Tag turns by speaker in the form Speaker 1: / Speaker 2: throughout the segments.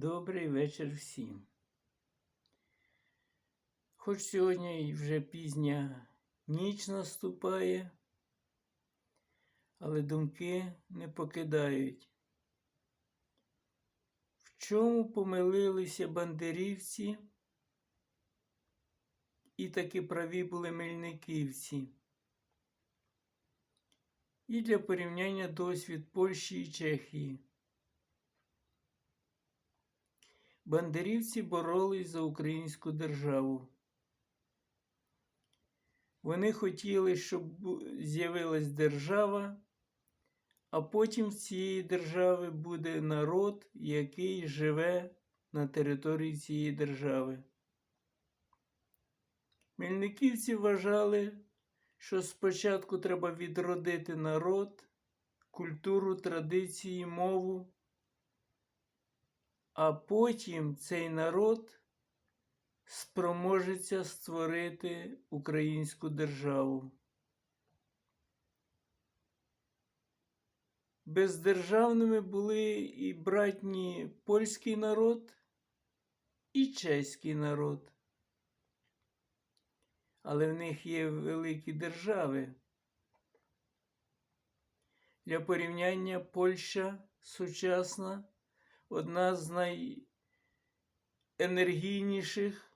Speaker 1: Добрий вечір всім. Хоч сьогодні вже пізня ніч наступає, але думки не покидають. В чому помилилися бандерівці і таки праві були мельниківці? І для порівняння досвід Польщі і Чехії. Бандерівці боролись за українську державу. Вони хотіли, щоб з'явилась держава, а потім з цієї держави буде народ, який живе на території цієї держави. Мельниківці вважали, що спочатку треба відродити народ, культуру, традиції, мову а потім цей народ спроможеться створити українську державу. Бездержавними були і братні польський народ, і чеський народ. Але в них є великі держави. Для порівняння Польща сучасна одна з найенергійніших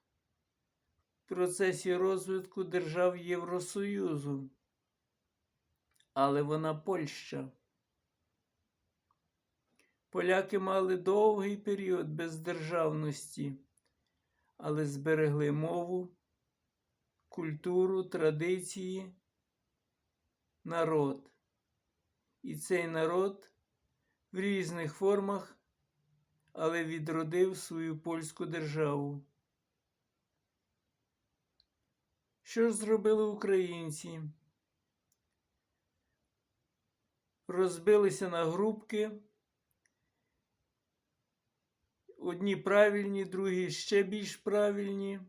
Speaker 1: в процесі розвитку держав Євросоюзу. Але вона Польща. Поляки мали довгий період бездержавності, але зберегли мову, культуру, традиції, народ. І цей народ в різних формах але відродив свою польську державу. Що ж зробили українці? Розбилися на групки. Одні правильні, другі ще більш правильні,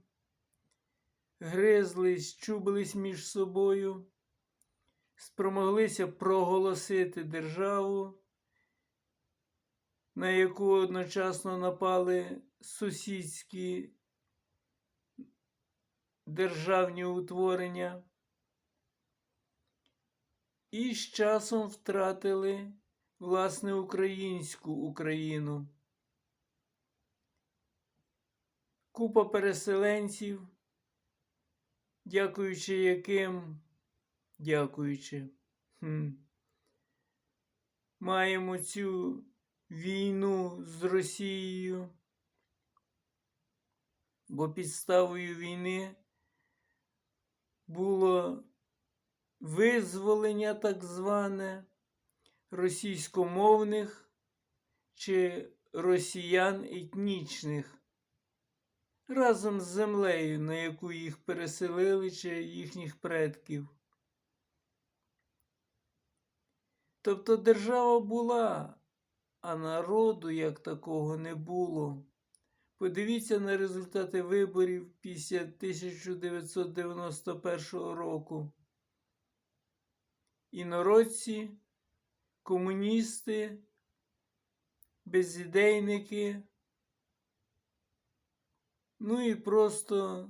Speaker 1: гризлись, чубились між собою, спромоглися проголосити державу на яку одночасно напали сусідські державні утворення, і з часом втратили власне українську Україну. Купа переселенців, дякуючи яким, дякуючи, хм, маємо цю війну з Росією, бо підставою війни було визволення так зване російськомовних чи росіян етнічних разом з землею, на яку їх переселили чи їхніх предків. Тобто держава була, а народу як такого не було. Подивіться на результати виборів після 1991 року. Інородці, комуністи, безідейники, ну і просто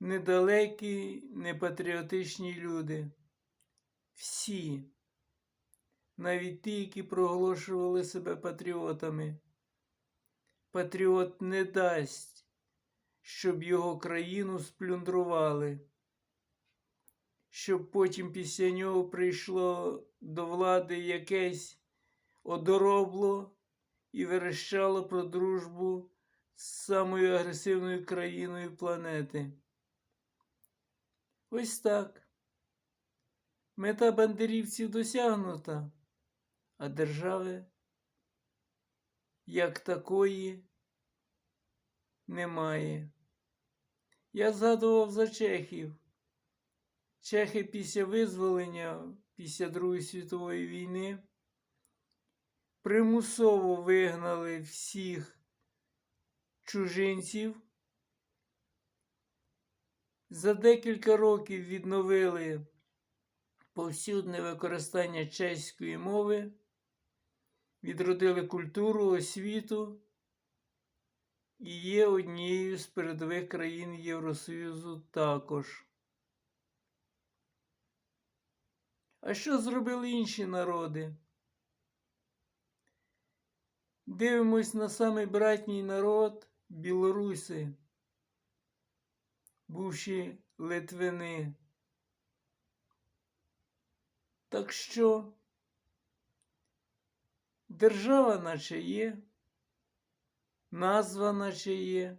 Speaker 1: недалекі, непатріотичні люди. Всі навіть ті, які проголошували себе патріотами. Патріот не дасть, щоб його країну сплюндрували, щоб потім після нього прийшло до влади якесь одоробло і верещало про дружбу з самою агресивною країною планети. Ось так. Мета бандерівців досягнута а держави як такої немає. Я згадував за чехів. Чехи після визволення після Другої світової війни примусово вигнали всіх чужинців. За декілька років відновили повсюдне використання чеської мови відродили культуру, освіту, і є однією з передових країн Євросоюзу також. А що зробили інші народи? Дивимось на самий братній народ білоруси, бувші литвини. Так що держава наче є, назва наче є,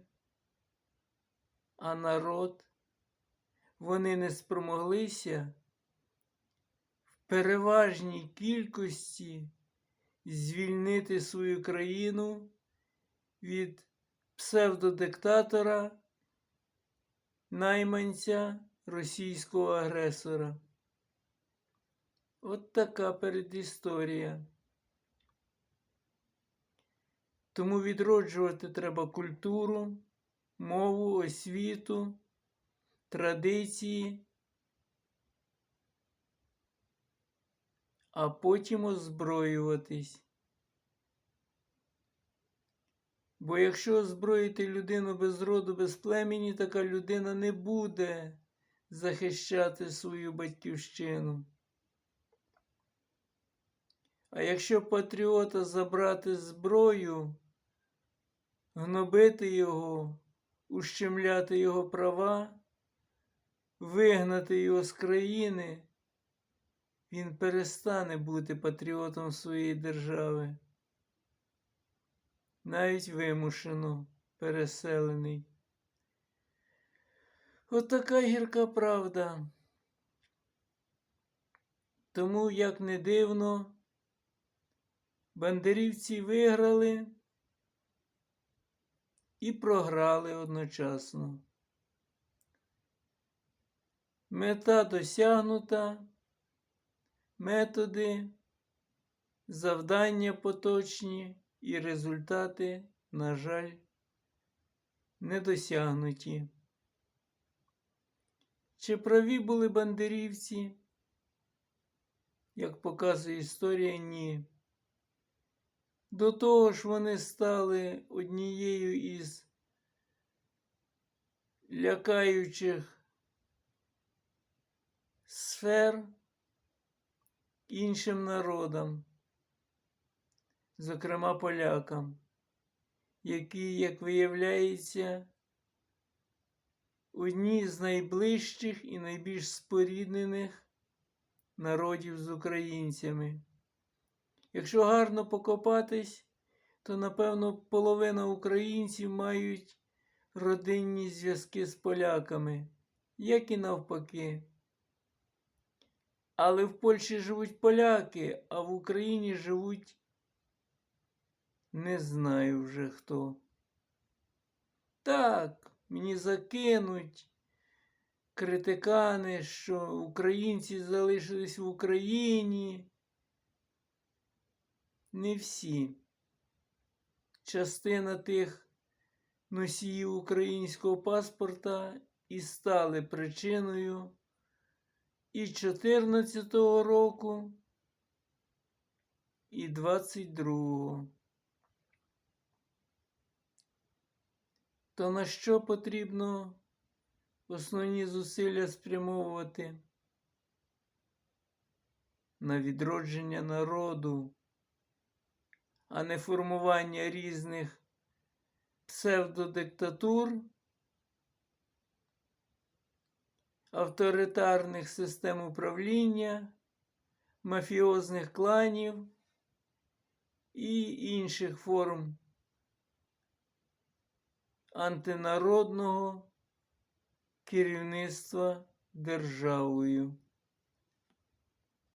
Speaker 1: а народ вони не спромоглися в переважній кількості звільнити свою країну від псевдодиктатора, найманця російського агресора. От така передісторія. Тому відроджувати треба культуру, мову, освіту, традиції, а потім озброюватись. Бо якщо озброїти людину без роду, без племені, така людина не буде захищати свою батьківщину. А якщо патріота забрати зброю, гнобити його, ущемляти його права, вигнати його з країни, він перестане бути патріотом своєї держави. Навіть вимушено переселений. От така гірка правда. Тому, як не дивно, бандерівці виграли і програли одночасно. Мета досягнута, методи, завдання поточні і результати, на жаль, не досягнуті. Чи праві були бандерівці? Як показує історія, ні. До того ж вони стали однією із лякаючих сфер іншим народам, зокрема полякам, які, як виявляється, одні з найближчих і найбільш споріднених народів з українцями. Якщо гарно покопатись, то, напевно, половина українців мають родинні зв'язки з поляками, як і навпаки. Але в Польщі живуть поляки, а в Україні живуть не знаю вже хто. Так, мені закинуть критикани, що українці залишились в Україні. Не всі. Частина тих носіїв українського паспорта і стали причиною і 14-го року, і 22-го. То на що потрібно основні зусилля спрямовувати? На відродження народу, а не формування різних псевдодиктатур, авторитарних систем управління, мафіозних кланів і інших форм антинародного керівництва державою.